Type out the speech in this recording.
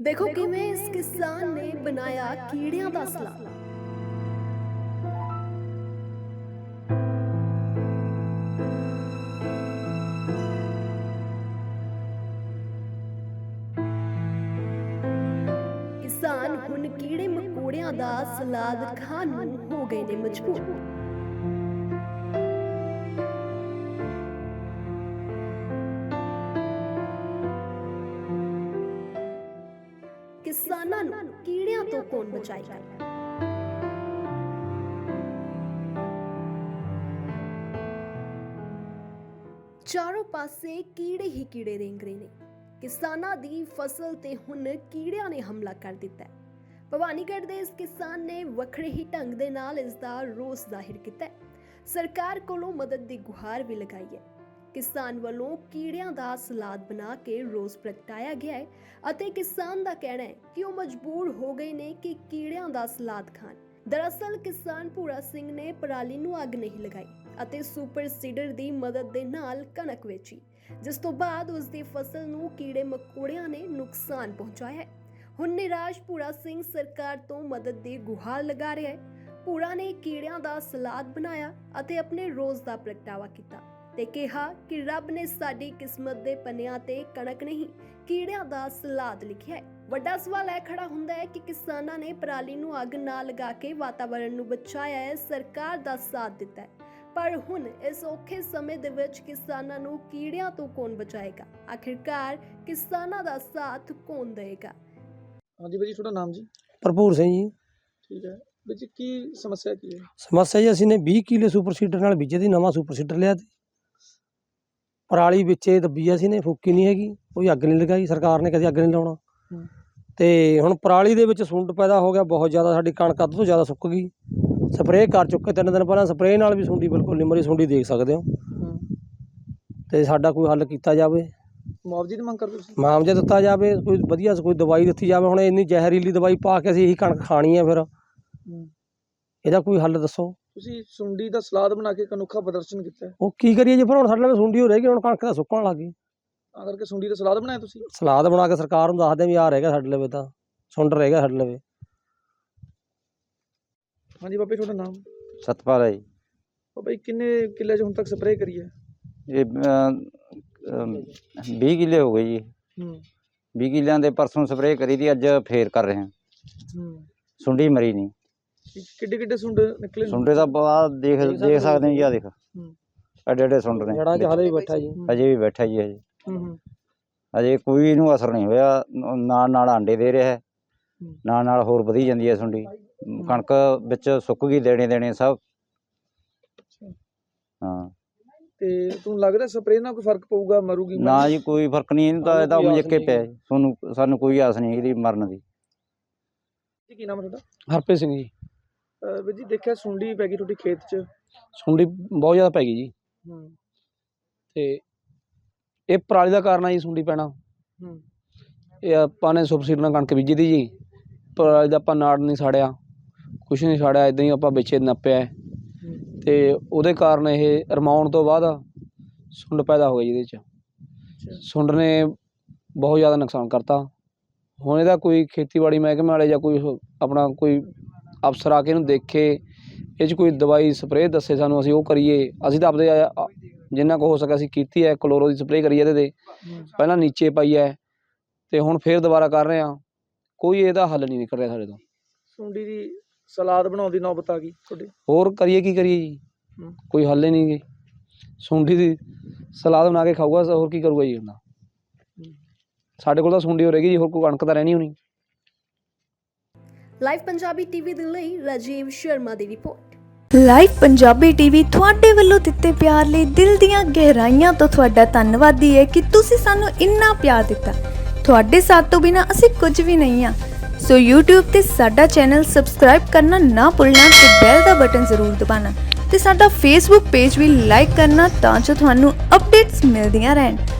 ਦੇਖੋ ਕਿਵੇਂ ਇਸ ਕਿਸਾਨ ਨੇ ਬਣਾਇਆ ਕੀੜਿਆਂ ਦਾ ਸਲਾ ਕਿਸਾਨ ਹੁਣ ਕੀੜੇ ਮਕੌੜਿਆਂ ਦਾ ਸਲਾਦ ਖਾਣ ਨੂੰ ਹੋ ਗਏ ਨੇ ਮਜਬੂਰ। ਕਿਸਾਨਾਂ ਨੂੰ ਕੀੜਿਆਂ ਤੋਂ ਕੌਣ ਬਚਾਏਗਾ ਚਾਰੋਂ ਪਾਸੇ ਕੀੜੇ ਹੀ ਕੀੜੇ ਰੇਂਗ ਰਹੇ ਨੇ। ਕਿਸਾਨਾਂ ਦੀ ਫਸਲ ਤੇ ਹੁਣ ਕੀੜਿਆਂ ਨੇ ਹਮਲਾ ਕਰ ਦਿੱਤਾ ਹੈ। ਭਵਾਨੀਗੜ੍ਹ ਦੇ ਇਸ ਕਿਸਾਨ ਨੇ ਵੱਖਰੇ ਹੀ ਢੰਗ ਦੇ ਨਾਲ ਇਸ ਦਾ ਰੋਸ ਜ਼ਾਹਿਰ ਕੀਤਾ ਹੈ। ਸਰਕਾਰ ਕੋਲੋਂ ਮਦਦ ਦੀ ਗੁਹਾਰ ਵੀ ਲਗਾਈ ਹੈ। ਕਿਸਾਨ ਵੱਲੋਂ ਕੀੜਿਆਂ ਦਾ ਸਲਾਦ ਬਣਾ ਕੇ ਰੋਜ਼ ਪ੍ਰਗਟਾਇਆ ਗਿਆ ਹੈ ਅਤੇ ਕਿਸਾਨ ਦਾ ਕਹਿਣਾ ਹੈ ਕਿ ਉਹ ਮਜਬੂਰ ਹੋ ਗਏ ਨੇ ਕਿ ਕੀੜਿਆਂ ਦਾ ਸਲਾਦ ਖਾਣ। ਦਰਅਸਲ, ਕਿਸਾਨ ਭੂਰਾ ਸਿੰਘ ਨੇ ਪਰਾਲੀ ਨੂੰ ਅੱਗ ਨਹੀਂ ਲਗਾਈ ਅਤੇ ਸੁਪਰ ਸੀਡਰ ਦੀ ਮਦਦ ਦੇ ਨਾਲ ਕਣਕ ਵੇਚੀ, ਜਿਸ ਤੋਂ ਬਾਅਦ ਉਸ ਦੀ ਫਸਲ ਨੂੰ ਕੀੜੇ ਮਕੌੜਿਆਂ ਨੇ ਨੁਕਸਾਨ ਪਹੁੰਚਾਇਆ ਹੈ। ਹੁਣ ਨਿਰਾਸ਼ ਭੂਰਾ ਸਿੰਘ ਸਰਕਾਰ ਤੋਂ ਮਦਦ ਦੀ ਗੁਹਾਰ ਲਗਾ ਰਿਹਾ ਹੈ। ਭੂਰਾ ਨੇ ਕੀੜਿਆਂ ਦਾ ਸਲਾਦ ਬਣਾਇਆ ਅਤੇ ਆਪਣੇ ਰੋਜ਼ ਦਾ ਪ੍ਰਗਟਾਵਾ ਕੀਤਾ। ਤੇ ਕਿਹਾ ਕਿ ਰੱਬ ਨੇ ਸਾਡੀ ਕਿਸਮਤ ਦੇ ਪੰਨਿਆਂ ਤੇ ਕਣਕ ਨਹੀਂ ਕੀੜਿਆਂ ਦਾ ਸਲਾਦ ਲਿਖਿਆ ਹੈ। ਵੱਡਾ ਸਵਾਲ ਇਹ ਖੜਾ ਹੁੰਦਾ ਹੈ ਕਿ ਕਿਸਾਨਾਂ ਨੇ ਪਰਾਲੀ ਨੂੰ ਅੱਗ ਨਾ ਲਗਾ ਕੇ ਵਾਤਾਵਰਣ ਨੂੰ ਬਚਾਇਆ ਹੈ ਸਰਕਾਰ ਦਾ ਸਾਥ ਦਿੱਤਾ ਹੈ। ਪਰ ਹੁਣ ਇਸ ਔਖੇ ਸਮੇਂ ਦੇ ਵਿੱਚ ਕਿਸਾਨਾਂ ਨੂੰ ਕੀੜਿਆਂ ਤੋਂ ਕੌਣ ਬਚਾਏਗਾ? ਆਖਿਰਕਾਰ ਕਿਸਾਨਾਂ ਦਾ ਸਾਥ ਕੌਣ ਦੇਵੇਗਾ? ਹਾਂਜੀ ਭਾਜੀ ਤੁਹਾਡਾ ਨਾਮ ਜੀ? ਭਰਪੂਰ ਸਿੰਘ ਜੀ। ਠੀਕ ਹੈ। ਭਾਜੀ ਕੀ ਸਮੱਸਿਆ ਕੀ ਹੈ? ਸਮੱਸਿਆ ਜੀ ਅਸੀਂ ਨੇ 20 ਕਿਲੇ ਸੁਪਰ ਸੀਡਰ ਨਾਲ ਬੀਜੇ ਦੀ ਨਵਾਂ ਸੁਪਰ ਸੀਡਰ ਲਿਆ ਤੇ ਪਰਾਲੀ ਵਿੱਚੇ ਦੱਬੀ ਅਸੀਂ ਨੇ ਫੂਕੀ ਨਹੀਂ ਹੈਗੀ ਕੋਈ ਅੱਗ ਨਹੀਂ ਲਗਾਈ ਸਰਕਾਰ ਨੇ ਕਦੇ ਅੱਗ ਨਹੀਂ ਲਾਉਣਾ। ਤੇ ਹੁਣ ਪਰਾਲੀ ਦੇ ਵਿੱਚ ਸੁੰਡ ਪੈਦਾ ਹੋ ਗਿਆ ਬਹੁਤ ਜ਼ਿਆਦਾ ਸਾਡੀ ਕਣਕ ਅੱਧ ਤੋਂ ਜ਼ਿਆਦਾ ਸੁੱਕ ਗਈ। ਸਪਰੇਅ ਕਰ ਚੁੱਕੇ ਤਿੰਨ ਦਿਨ ਪਹਿਲਾਂ ਸਪਰੇਅ ਨਾਲ ਵੀ ਸੁੰਡੀ ਬਿਲਕੁਲ ਨਹੀਂ ਮਰੀ ਸੁੰਡੀ ਦੇਖ ਸਕਦੇ ਹੋ। ਤੇ ਸਾਡਾ ਕੋਈ ਹੱਲ ਕੀਤਾ ਜਾਵੇ। ਮੁਆਵਜ਼ੇ ਦੀ ਮੰਗ ਕਰਦੇ ਤੁਸੀਂ? ਮੁਆਵਜ਼ਾ ਦਿੱਤਾ ਜਾਵੇ ਕੋਈ ਵਧੀਆ ਕੋਈ ਦਵਾਈ ਦਿੱਤੀ ਜਾਵੇ ਹੁਣ ਇੰਨੀ ਜ਼ਹਿਰੀਲੀ ਦਵਾਈ ਪਾ ਕੇ ਅਸੀਂ ਇਹੀ ਕਣਕ ਖਾਣੀ ਹੈ ਫਿਰ। ਇਹਦਾ ਕੋਈ ਹੱਲ ਦੱਸੋ। ਤੁਸੀਂ ਸੁੰਡੀ ਦਾ ਸਲਾਦ ਬਣਾ ਕੇ ਇੱਕ ਅਨੋਖਾ ਪ੍ਰਦਰਸ਼ਨ ਕੀਤਾ ਹੈ। ਉਹ ਕੀ ਕਰੀਏ ਜੀ ਫਿਰ ਹੁਣ ਸਾਡੇ ਨਾਲ ਸੁੰਡੀ ਹੋ ਰਹੀ ਹੁਣ ਕਣਕ ਦਾ ਸੁੱਕਣ ਲੱਗ ਗਈ। ਤਾਂ ਕਰਕੇ ਸੁੰਡੀ ਦਾ ਸਲਾਦ ਬਣਾਇਆ ਤੁਸੀਂ? ਸਲਾਦ ਬਣਾ ਕੇ ਸਰਕਾਰ ਨੂੰ ਦੱਸਦੇ ਵੀ ਆ ਰਹੇਗਾ ਸਾਡੇ ਲਵੇ ਤਾਂ ਸੁੰਡ ਰਹੇਗਾ ਸਾਡੇ ਲਵੇ ਹਾਂਜੀ ਬਾਬੇ ਤੁਹਾਡਾ ਨਾਮ? ਸਤਪਾਲ ਹੈ ਜੀ। ਬਾਬਾ ਜੀ ਕਿੰਨੇ ਕਿੱਲੇ 'ਚ ਹੁਣ ਤੱਕ ਸਪਰੇਅ ਕਰੀ ਹੈ? ਇਹ ਅਮ, ਅਮ, 20 ਕਿੱਲੇ ਹੋ ਗਏ ਜੀ। ਹੂੰ। 20 ਕਿੱਲਿਆਂ ਦੇ ਪਰਸੋਂ ਸਪਰੇਅ ਕਰੀ ਦੀ ਅੱਜ ਫੇਰ ਕਰ ਰਹੇ ਹਾਂ। ਹੂੰ। ਸੁੰਡੀ ਮਰੀ ਨਹੀਂ। ਕਿੱਡੇ ਕਿੱਡੇ ਸੁੰਡ ਨਿਕਲੇ ਨੇ? ਸੁੰਡੇ ਦਾ ਬਾਅਦ ਦੇਖ ਦੇਖ ਸਕਦੇ ਹਾਂ। ਜੀ ਆ ਦੇਖ। ਹੂੰ। ਐਡੇ ਐਡੇ ਸੁੰਡ ਨੇ। ਜੜਾਂ 'ਚ ਹਾਲੇ ਵੀ ਬੈਠਾ ਜੀ। ਅਜੇ ਵੀ ਬੈਠਾ ਜੀ ਅਜੇ ਹੂੰ ਹੂੰ। ਅਜੇ ਕੋਈ ਇਹਨੂੰ ਅਸਰ ਨਹੀਂ ਹੋਇਆ। ਨ- ਨਾਲ ਨਾਲ ਆਂਡੇ ਦੇ ਰਿਹਾ ਹੈ। ਹੂੰ। ਨਾਲ ਨਾਲ ਹੋਰ ਵਧੀ ਜਾਂਦੀ ਹੈ ਸੁੰਡੀ। ਕਣਕ ਵਿੱਚ ਸੁੱਕ ਗਈ ਦੇਣੇ ਦੇਣੇ ਸਭ। ਹਾਂ। ਤੇ ਤੁਹਾਨੂੰ ਲੱਗਦਾ ਸਪਰੇਅ ਨਾਲ ਕੋਈ ਫ਼ਰਕ ਪਊਗਾ ਮਰੂਗੀ ਨਾ ਜੀ ਕੋਈ ਫ਼ਰਕ ਨਹੀਂ। ਇਹਨੂੰ ਤਾਂ ਸਾਨੂੰ ਇਹਦਾ ਕੋਈ ਆਸ ਮੁਜੱਕੇ ਨਹੀਂ ਪਿਆ। ਤੁਹਾਨੂੰ ਸਾਨੂੰ ਕੋਈ ਆਸ ਨਹੀਂ ਇਹਦੀ ਮਰਨ ਦੀ। ਜੀ ਕੀ ਨਾਮ ਹੈ ਤੁਹਾਡਾ? ਹਰਪ੍ਰੀਤ ਸਿੰਘ ਜੀ। ਵੀਰ ਜੀ ਦੇਖਿਆ ਸੁੰਡੀ ਪੈ ਗਈ ਤੁਹਾਡੇ ਖੇਤ 'ਚ? ਸੁੰਡੀ ਬਹੁਤ ਜ਼ਿਆਦਾ ਪੈ ਗਈ ਜੀ। ਹੂੰ। ਤੇ ਇਹ ਪਰਾਲੀ ਦਾ ਕਾਰਨ ਆ ਜੀ ਸੁੰਡੀ ਪੈਣਾ। ਹੂੰ। ਇਹ ਆਪਾਂ ਨੇ ਸੁਬਸਿਡੀ ਨਾਲ ਕਣਕ ਬੀਜੀ ਦੀ ਜੀ। ਪਰਾਲੀ ਦਾ ਆਪਾਂ ਨਾੜ ਨਹੀਂ ਸਾੜਿਆ ਕੁਛ ਨਹੀਂ ਸਾੜਿਆ ਇਦਾਂ ਹੀ ਆਪਾਂ ਵਿੱਚੇ ਨੱਪਿਆ। ਹੈ। ਤੇ ਉਹਦੇ ਕਾਰਨ ਇਹ ਰਮਾਉਣ ਤੋਂ ਬਾਅਦ ਸੁੰਡ ਪੈਦਾ ਹੋ ਗਈ ਜਿਹਦੇ ਚ। ਸੁੰਡ ਨੇ ਬਹੁਤ ਜ਼ਿਆਦਾ ਨੁਕਸਾਨ ਕਰਤਾ। ਹੁਣ ਇਹਦਾ ਕੋਈ ਖੇਤੀਬਾੜੀ ਮਹਿਕਮੇ ਵਾਲੇ ਜਾਂ ਕੋਈ ਉਹ ਆਪਣਾ ਕੋਈ ਅਫਸਰ ਆ ਕੇ ਇਹਨੂੰ ਦੇਖੇ ਇਹ 'ਚ ਕੋਈ ਦਵਾਈ ਸਪਰੇਅ ਦੱਸੇ ਸਾਨੂੰ ਅਸੀਂ ਉਹ ਕਰੀਏ। ਅਸੀਂ ਤਾਂ ਆਪਦੇ ਆ- ਜਿੰਨਾ ਕੁ ਹੋ ਸਕਿਆ ਅਸੀਂ ਕੀਤੀ ਹੈ ਕਲੋਰੋ ਦੀ ਸਪਰੇਅ ਕਰੀ ਇਹਦੇ ਤੇ। ਹੂੰ ਪਹਿਲਾਂ ਨੀਚੇ ਪਾਈ ਹੈ ਤੇ ਹੁਣ ਫੇਰ ਦੁਬਾਰਾ ਕਰ ਰਹੇ ਆ ਕੋਈ ਇਹਦਾ ਹੱਲ ਨਹੀਂ ਨਿਕਲ ਰਿਹਾ ਸਾਡੇ ਤੋਂ। ਸੁੰਡੀ ਦੀ ਸਲਾਦ ਬਣਾਉਣ ਦੀ ਨੌਬਤ ਆ ਗਈ ਤੁਹਾਡੇ? ਹੋਰ ਕਰੀਏ ਕੀ ਕਰੀਏ ਜੀ? ਹੂੰ। ਕੋਈ ਹੱਲ ਹੀ ਨਹੀਂ ਗੀ। ਸੁੰਡੀ ਦੀ ਸਲਾਦ ਬਣਾ ਕੇ ਖਾਊਗਾ ਹੋਰ ਕੀ ਕਰੂਗਾ ਜੀ ਬੰਦਾ? ਸਾਡੇ ਕੋਲ ਤਾਂ ਸੁੰਡੀ ਹੋ ਰਹੇਗੀ ਜੀ ਹੋਰ ਕੋਈ ਕਣਕ ਤਾਂ ਰਹਿਣੀ ਹੋਣੀ। ਲਾਈਵ ਪੰਜਾਬੀ ਟੀਵੀ ਦੇ ਲਈ ਰਾਜੀਵ ਸ਼ਰਮਾ ਦੀ ਰਿਪੋਰਟ ਲਾਈਵ ਪੰਜਾਬੀ ਟੀਵੀ ਤੁਹਾਡੇ ਵੱਲੋਂ ਦਿੱਤੇ ਪਿਆਰ ਲਈ ਦਿਲ ਦੀਆਂ ਗਹਿਰਾਈਆਂ ਤੋਂ ਤੁਹਾਡਾ ਧੰਨਵਾਦੀ ਹੈ ਕਿ ਤੁਸੀਂ ਸਾਨੂੰ ਇੰਨਾ ਪਿਆਰ ਦਿੱਤਾ। ਤੁਹਾਡੇ ਸਾਥ ਤੋਂ ਬਿਨਾ ਅਸੀਂ ਕੁਝ ਵੀ ਨਹੀਂ ਹਾਂ। ਸੋ YouTube ਤੇ ਸਾਡਾ ਚੈਨਲ ਸਬਸਕ੍ਰਾਈਬ ਕਰਨਾ ਨਾ ਭੁੱਲਣਾ ਤੇ ਬੈਲ ਦਾ ਬਟਨ ਜ਼ਰੂਰ ਦਬਾਉਣਾ। ਤੇ ਸਾਡਾ Facebook ਪੇਜ ਵੀ ਲਾਈਕ ਕਰਨਾ ਤਾਂ ਜੋ ਤੁਹਾਨੂੰ ਅਪਡੇਟਸ ਮਿਲਦੀਆਂ ਰਹਿਣ।